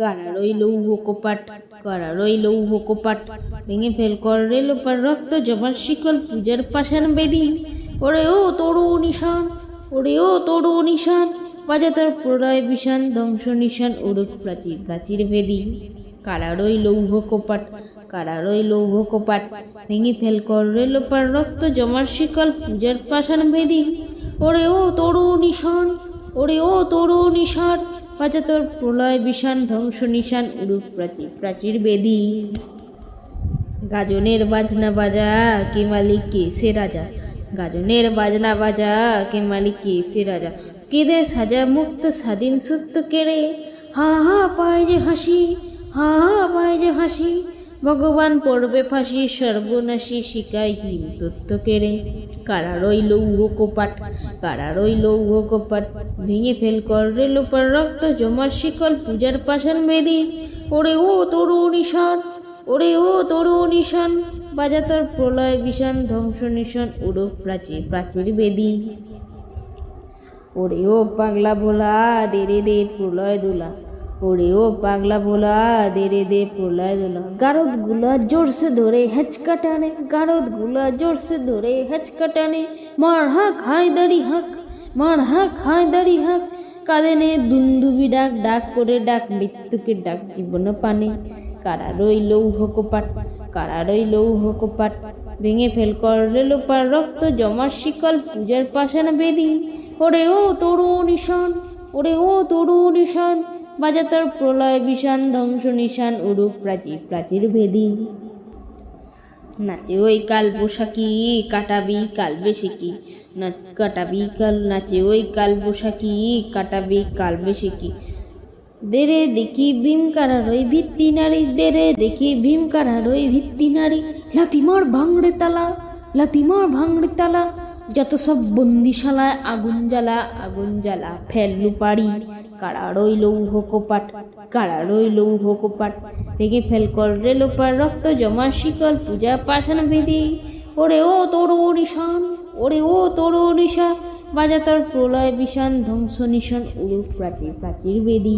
কারারই লৌহ কোপাট, কারারই লৌহ কোপাট। ভেঙে ফেল কর রেল ওপার রক্ত জমার শিকল পূজার পাষাণ বেদি। ওরে ও তরু নিশান ওরে ও তরু নিশান, বাজা তোর প্রলয় বিষান, ধ্বংস নিশান উড়ুক প্রাচীর প্রাচীর ভেদি কারারই লৌহ কোপাট, কারারই লৌহ কোপাট। ভেঙে ফেল কর রেল ওপার রক্ত জমার শিকল পূজার পাষাণ বেদি। ওরে ও তরু নিশান ওরে ও তরু নিশান তোর প্রলয় বিষান, ধ্বংস নিশান, উরুপ প্রাচীর প্রাচীর বেদি। গাজনের বাজনা বাজা, কে মালিক, কে সে রাজা? গাজনের বাজনা বাজা, কে মালিক, কে সে রাজা? কেদে সাজা মুক্ত স্বাধীন সত্য কেড়ে, হা হা পায় যে হাসি, হা হা পায় যে হাসি। ভগবান পড়বে ফাঁসি, সর্বনাশী শিকাইহীন তত্ত্ব কেড়ে। কারারই লৌহ কোপাট কারারই লৌহ কোপাট? ভেঙে ফেল কর রেলোপার রক্ত, জমার শিকল, পূজার পাষাণ বেদি। ওরে ও তরু নিশান, ওরে ও তরু নিশান, বাজা তোর প্রলয় বিষান, ধ্বংস নিশান, উড়ুক প্রাচীর প্রাচীর বেদি। ওরে ও পাগলা ভোলা দে রে দে প্রলয় দোলা ওরে ও পাগলা দে রে দে প্রলয় দোলা। গারদগুলা জোরসে ধরে হেঁচকা টানে গারদগুলা জোরসে ধরে হেঁচকা টানে। মার হাঁক হাই দাড়ি হাঁক, মার হাঁক হাই দাড়ি হাঁক। কাঁদে দুন্দুবি ডাক ডাক করে ডাক, মৃত্যুকে ডাক জীবন পানে। কারারই লৌহ কোপাট কারারই লৌহ কোপাট ভেঙে ফেল কর রেলোপার রক্ত, জমার শিকল, পূজার পাষাণ বেদি ওরে ও তরু নিশান ওরে ও তরু নিশান বাজা তোর প্রলয় বিষান, ধ্বংস নিশান উড়ুক প্রাচীর প্রাচীর ভেদি। নাচে ওই কাল বৈশাখী, কাটাবি কাল বেশিকি। না কাটাবি কাল, নাচে ওই কাল বৈশাখী, কাটাবি কাল বেশিকি। দেরে দেখি ভীম কারার ওই ভিত্তি নারী, দেরে দেখি ভীম কারার ওই ভিত্তি নারী। লাতিমার ভাঙড়ে তালা লাতিমার ভাঙড়ে তালা। যত সব বন্দিশালায় আগুন জ্বালা আগুন জ্বালা ফেললু পারি কারারই লৌহ কোপাট কারারই লৌহ কোপাট ভেঙে ফেল কর রেলোপার রক্ত, জমা শিকল, পূজা পাষাণ বেদি ওরে ও তরু নিশান, ওরে ও তোর ও নিশা। বাজাতর প্রলয় বিষান, ধ্বংস নিশান উড়ুক প্রাচীর প্রাচীর বেদী।